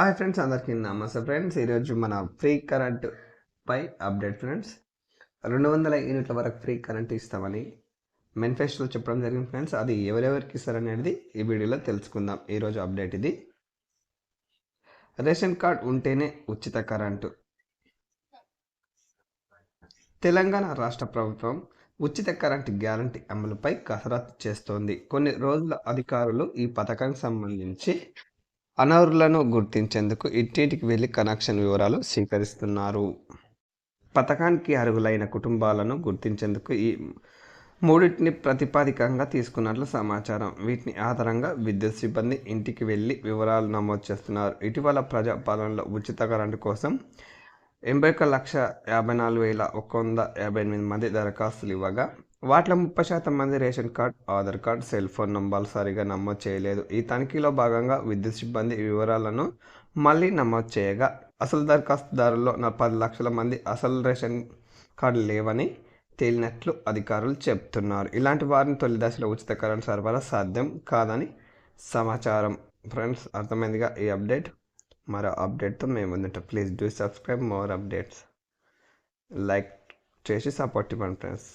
Hi friends అందరికీ నమస్తే friends. ఈరోజు మన ఫ్రీ కరెంట్ పై అప్డేట్ ఫ్రెండ్స్. రెండు వందల యూనిట్ల వరకు ఫ్రీ కరెంట్ ఇస్తామని మేనిఫెస్టోలో చెప్పడం జరిగింది ఫ్రెండ్స్. అది ఎవరెవరికి ఇస్తారనేది ఈ వీడియోలో తెలుసుకుందాం. ఈరోజు అప్డేట్ ఇది. రేషన్ కార్డ్ ఉంటేనే ఉచిత కరెంటు. తెలంగాణ రాష్ట్ర ప్రభుత్వం ఉచిత కరెంట్ గ్యారంటీ అమలుపై కసరత్తు చేస్తోంది. కొన్ని రోజుల అధికారులు ఈ పథకానికి సంబంధించి అనర్హులను గుర్తించేందుకు ఇంటింటికి వెళ్ళి కనెక్షన్ వివరాలు స్వీకరిస్తున్నారు. పథకానికి అర్హులైన కుటుంబాలను గుర్తించేందుకు ఈ మూడింటిని ప్రతిపాదికంగా తీసుకున్నట్లు సమాచారం. వీటిని ఆధారంగా విద్యుత్ సిబ్బంది ఇంటికి వెళ్ళి వివరాలు నమోదు చేస్తున్నారు. ఇటీవల ప్రజాపాలనలో ఉచిత కరెంటు కోసం ఎనభై ఒక లక్ష యాభై నాలుగు వేల ఒక వంద యాభై ఎనిమిది మంది దరఖాస్తులు ఇవ్వగా వాటిలో ముప్పై శాతం మంది ration card Aadhaar card cell phone నంబర్లు సరిగా నమోదు చేయలేదు. ఈ తనిఖీలో భాగంగా విద్యుత్ సిబ్బంది వివరాలను మళ్ళీ నమోదు చేయగా అసలు దరఖాస్తుదారుల్లో నా పది లక్షల మంది అసలు రేషన్ కార్డు లేవని తేలినట్లు అధికారులు చెప్తున్నారు ఇలాంటి వారిని తొలి దశలో ఉచిత కరెంట్ సరఫరా సాధ్యం కాదని సమాచారం. ఫ్రెండ్స్ అర్థమైందిగా ఈ అప్డేట్? మరో అప్డేట్తో మేము ముందుంటాం. Please do subscribe more updates. Like చేసి సపోర్ట్ ఇవ్వండి ఫ్రెండ్స్.